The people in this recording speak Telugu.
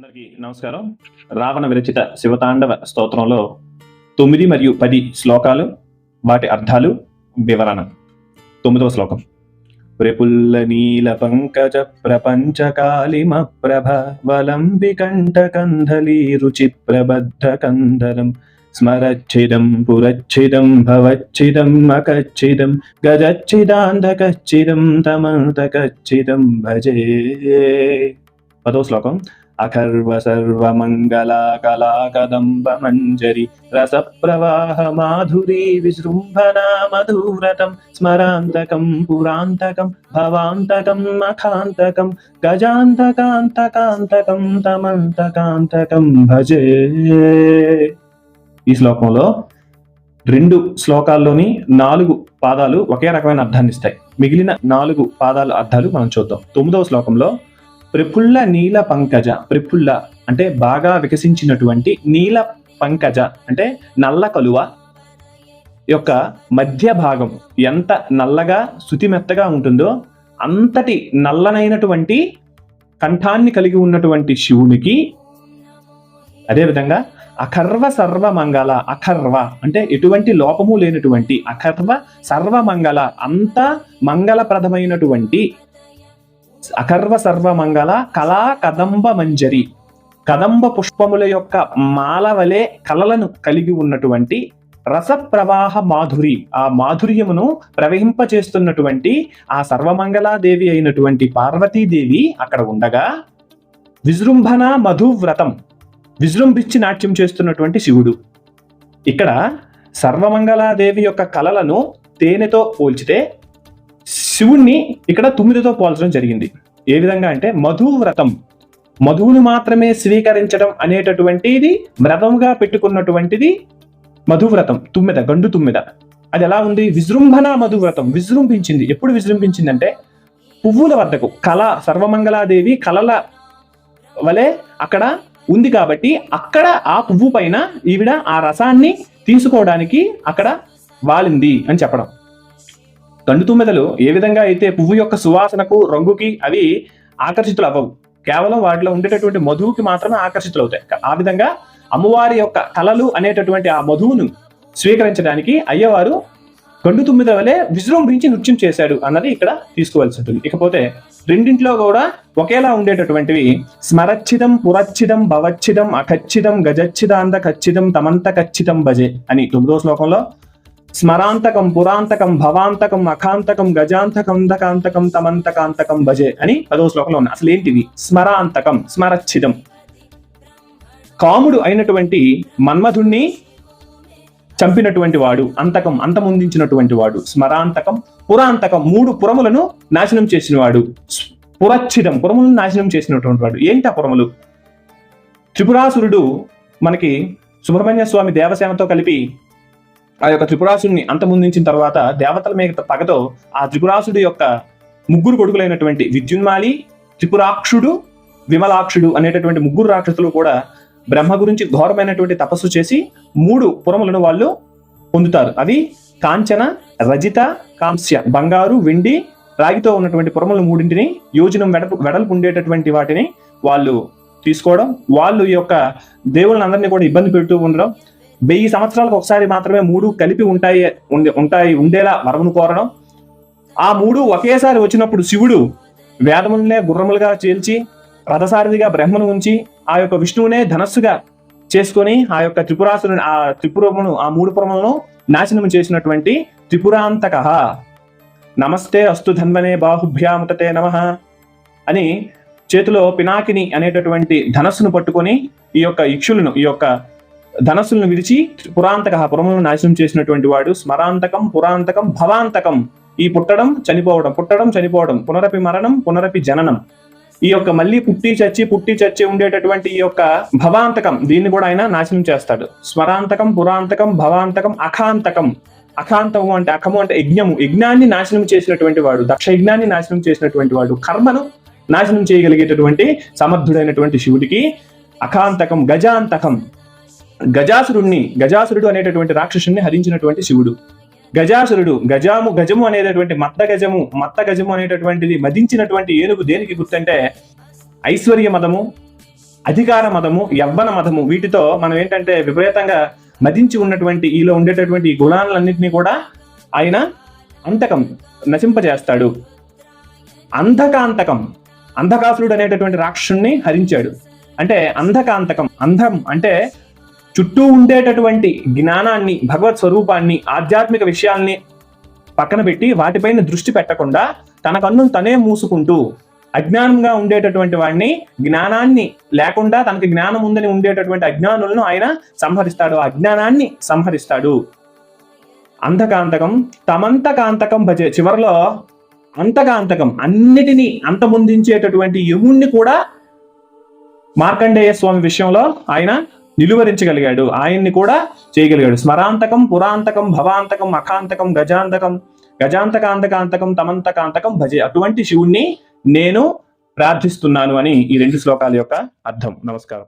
అందరికీ నమస్కారం. రావణ విరచిత శివతాండవ స్తోత్రంలో తొమ్మిది మరియు పది శ్లోకాలు వాటి అర్థాలు వివరణ. తొమ్మిదవ శ్లోకం. ప్రపుల్ల నీల పంకజ ప్రపంచ కాళిమ ప్రభ వలంబి కంఠకంధలి రుచి ప్రబద్ధ కందరం స్మరచ్చిదం పురచ్చిదం భవచ్చిదం అకచ్చిదం గజచ్చిదాంధకచ్చిదం తమంతకచ్చిదం భజే. పదో శ్లోకం. అకర్వ సర్వమంగళ కళా కదంబ మంజరి రస ప్రవాహ మాధురీ విజృంభన మధురతం స్మరాంతకం పురాంతకం భవాంతకం అఖాంతకం గజాంతకాంతకాంతకం తమంతకాంతకం భజే. ఈ శ్లోకంలో రెండు శ్లోకాల్లోని నాలుగు పాదాలు ఒకే రకమైన అర్థాన్ని ఇస్తాయి. మిగిలిన నాలుగు పాదాల అర్థాలు మనం చూద్దాం. తొమ్మిదవ శ్లోకంలో ప్రఫుల్ల నీల పంకజ ప్రఫుల్ల అంటే బాగా వికసించినటువంటి నీల పంకజ అంటే నల్ల కలువ యొక్క మధ్య భాగం ఎంత నల్లగా శుతిమెత్తగా ఉంటుందో అంతటి నల్లనైనటువంటి కంఠాన్ని కలిగి ఉన్నటువంటి శివునికి అదేవిధంగా అఖర్వ సర్వమంగళ అఖర్వ అంటే ఎటువంటి లోపము లేనటువంటి అఖర్వ సర్వమంగళ అంత మంగళప్రదమైనటువంటి అకర్వ సర్వమంగళ కళా కదంబ మంజరి. కదంబ పుష్పముల యొక్క మాల వలె కలలను కలిగి ఉన్నటువంటి రస ప్రవాహ మాధురి. ఆ మాధుర్యమును ప్రవహింపచేస్తున్నటువంటి ఆ సర్వమంగళాదేవి అయినటువంటి పార్వతీదేవి అక్కడ ఉండగా విజృంభణ మధువ్రతం విజృంభించి నాట్యం చేస్తున్నటువంటి శివుడు. ఇక్కడ సర్వమంగళాదేవి యొక్క కళలను తేనెతో పోల్చితే శివుణ్ణి ఇక్కడ తుమ్మిదితో పోల్చడం జరిగింది. ఏ విధంగా అంటే మధువ్రతం. మధువును మాత్రమే స్వీకరించడం అనేటటువంటిది వ్రతంగా పెట్టుకున్నటువంటిది మధువ్రతం తుమ్మిద గండు తుమ్మిద. అది ఎలా ఉంది? విజృంభణ మధువ్రతం. విజృంభించింది. ఎప్పుడు విజృంభించిందంటే పువ్వుల వద్దకు. కళ సర్వమంగళాదేవి కళల వలె అక్కడ ఉంది కాబట్టి అక్కడ ఆ పువ్వు పైన ఈవిడ ఆ రసాన్ని తీసుకోవడానికి అక్కడ వాలింది అని చెప్పడం. కండుతుమ్మెదలు ఏ విధంగా అయితే పువ్వు యొక్క సువాసనకు రంగుకి అవి ఆకర్షితులు అవ్వవు కేవలం వాటిలో ఉండేటటువంటి మధువుకి మాత్రమే ఆకర్షితులు అవుతాయి ఆ విధంగా అమ్మవారి యొక్క కళలు అనేటటువంటి ఆ మధువును స్వీకరించడానికి అయ్యవారు గండు తుమ్మిద వలె విజృంభించి నృత్యం చేశాడు అన్నది ఇక్కడ తీసుకోవాల్సి ఉంటుంది ఇకపోతే రెండింటిలో కూడా ఒకేలా ఉండేటటువంటివి స్మరచ్చిదం పురచ్చిదం భవచ్చిదం అఖచ్చితం గజచ్చిదాంత ఖచ్చితం తమంత ఖచ్చితం భజే అని తొమ్మిదో శ్లోకంలో స్మరాంతకం పురాంతకం భవాంతకం అఖాంతకం గజాంతకం దకాంతకం తమంతకాంతకం భజే అని పదో శ్లోకంలో ఉన్నాయి. అసలు ఏంటివి? స్మరాంతకం స్మరచ్ఛిదం. కాముడు అయినటువంటి మన్మధుణ్ణి చంపినటువంటి వాడు అంతకం అంతమొందించినటువంటి వాడు స్మరాంతకం పురాంతకం మూడు పురములను నాశనం చేసినవాడు పురచ్చిదం పురములను నాశనం చేసినటువంటి వాడు. ఏంటి ఆ పురములు? త్రిపురాసురుడు మనకి సుబ్రహ్మణ్య స్వామి దేవసేనతో కలిపి ఆ యొక్క త్రిపురాసుడిని అంతమొందించిన తర్వాత దేవతల మీద పగతో ఆ త్రిపురాసుడి యొక్క ముగ్గురు కొడుకులైనటువంటి విద్యున్మాలి త్రిపురాక్షుడు విమలాక్షుడు అనేటటువంటి ముగ్గురు రాక్షసులు కూడా బ్రహ్మ గురించి ఘోరమైనటువంటి తపస్సు చేసి మూడు పురములను వాళ్ళు పొందుతారు. అవి కాంచన రజిత కాంస్య. బంగారు వెండి రాగితో ఉన్నటువంటి పురములు మూడింటిని యోజనం వెడపు వెడల్పు ఉండేటటువంటి వాటిని వాళ్ళు తీసుకోవడం వాళ్ళు ఈ యొక్క దేవుళ్ళని అందరినీ కూడా ఇబ్బంది పెడుతూ ఉండడం వెయ్యి సంవత్సరాలకు ఒకసారి మాత్రమే మూడు కలిపి ఉంటాయి ఉంటాయి ఉండేలా వరమును కోరడం. ఆ మూడు ఒకేసారి వచ్చినప్పుడు శివుడు వేదములనే గుర్రములుగా చేల్చి రథసారథిగా బ్రహ్మను ఉంచి ఆ యొక్క విష్ణువునే ధనస్సుగా చేసుకొని ఆ యొక్క త్రిపురాసురుని ఆ త్రిపురమును ఆ మూడు పురములను నాశనం చేసినటువంటి త్రిపురాంతక. నమస్తే అస్తు ధన్వనే బాహుభ్యాముతతే నమ అని చేతిలో పినాకిని అనేటటువంటి ధనస్సును పట్టుకొని ఈ యొక్క ఇక్షులను ఈ యొక్క ధనస్సులను విడిచి పురాంతక పురములను నాశనం చేసినటువంటి వాడు స్మరాంతకం పురాంతకం భవాంతకం. ఈ పుట్టడం చనిపోవడం పుట్టడం చనిపోవడం పునరపి మరణం పునరపి జననం. ఈ యొక్క మళ్ళీ పుట్టి చచ్చి పుట్టి చచ్చి ఉండేటటువంటి ఈ యొక్క భవాంతకం దీన్ని కూడా ఆయన నాశనం చేస్తాడు. స్మరాంతకం పురాంతకం భవాంతకం అఖాంతకం. అఖాంతము అంటే అఖము అంటే యజ్ఞము. యజ్ఞాన్ని నాశనం చేసినటువంటి వాడు దక్ష యజ్ఞాన్ని నాశనం చేసినటువంటి వాడు కర్మను నాశనం చేయగలిగేటటువంటి సమర్థుడైనటువంటి శివుడికి అఖాంతకం గజాంతకం గజాసురుణ్ణి గజాసురుడు అనేటటువంటి రాక్షసుని హరించినటువంటి శివుడు. గజాసురుడు గజాము గజము అనేటటువంటి మత్త గజము మత్త గజము అనేటటువంటిది మదించినటువంటి ఏనుగు దేనికి గుర్తంటే ఐశ్వర్య మతము అధికార మదము యవ్వన మతము వీటితో మనం ఏంటంటే విపరీతంగా మదించి ఉన్నటువంటి ఈలో ఉండేటటువంటి గుణాలన్నింటినీ కూడా ఆయన అంతకం నశింపజేస్తాడు. అంధకాంతకం అంధకాసురుడు అనేటటువంటి రాక్షసుణ్ణి హరించాడు. అంటే అంధకాంతకం అంధం అంటే చుట్టూ ఉండేటటువంటి జ్ఞానాన్ని భగవత్ స్వరూపాన్ని ఆధ్యాత్మిక విషయాల్ని పక్కన పెట్టి వాటిపైన దృష్టి పెట్టకుండా తన కన్నును తనే మూసుకుంటూ అజ్ఞానంగా ఉండేటటువంటి వాడిని జ్ఞానాన్ని లేకుండా తనకి జ్ఞానం ఉందని ఉండేటటువంటి అజ్ఞానులను ఆయన సంహరిస్తాడు. ఆ అజ్ఞానాన్ని సంహరిస్తాడు. అంధకాంతకం తమంతకాంతకం భజే చివరిలో అంతకాంతకం అన్నిటినీ అంతమొందించేటటువంటి యముణ్ణి కూడా మార్కండేయ స్వామి విషయంలో ఆయన నిలువరించగలిగాడు. ఆయన్ని కూడా చేయగలిగాడు. స్మరాంతకం పురాంతకం భవాంతకం అఖాంతకం గజాంతకం గజాంతకాంతకాంతకం తమంతకాంతకం భజే. అటువంటి శివుణ్ణి నేను ప్రార్థిస్తున్నాను అని ఈ రెండు శ్లోకాల యొక్క అర్థం. నమస్కారం.